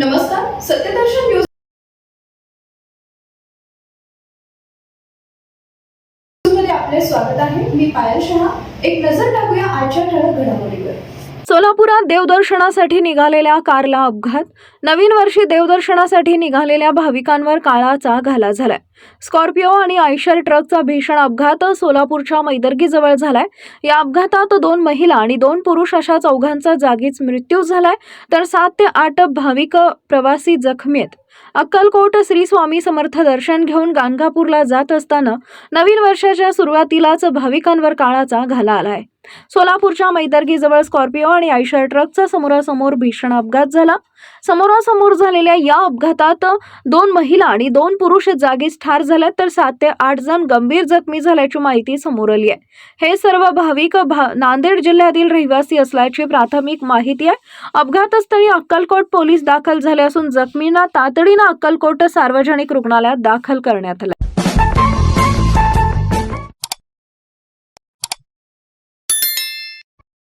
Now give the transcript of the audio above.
नमस्कार सत्यदर्शन न्यूज. आपले स्वागत आहे. मी पायल शहा. एक नजर टाकूया आजच्या ठळक घडामोडीवर. सोलापुरात देवदर्शनासाठी निघालेल्या कारला अपघात. नवीन वर्षी देवदर्शनासाठी निघालेल्या भाविकांवर काळाचा घाला झालाय. स्कॉर्पिओ आणि आयशर ट्रकचा भीषण अपघात सोलापूरच्या मैदर्गीजवळ झालाय. या अपघातात दोन महिला आणि दोन पुरुष अशा चौघांचा जागीच मृत्यू झालाय. तर सात ते आठ भाविक प्रवासी जखमी आहेत. अक्कलकोट श्री स्वामी समर्थ दर्शन घेऊन गाणगापूरला जात असताना नवीन वर्षाच्या सुरुवातीलाच भाविकांवर काळाचा घाला आलाय. सोलापूरच्या मैदर्गीजवळ स्कॉर्पिओ आणि आयशर ट्रकचा समोरासमोर भीषण अपघात झाला. समोरासमोर झालेल्या या अपघातात दोन महिला आणि दोन पुरुष जागीच ठार झाल्यात तर सात ते आठ जण गंभीर जखमी झाल्याची माहिती समोर आली आहे. हे सर्व भाविक भा नांदेड जिल्ह्यातील रहिवासी असल्याची प्राथमिक माहिती आहे. अपघातस्थळी अक्कलकोट पोलीस दाखल झाले असून जखमींना तातडीनं अक्कलकोट सार्वजनिक रुग्णालयात दाखल करण्यात आलं.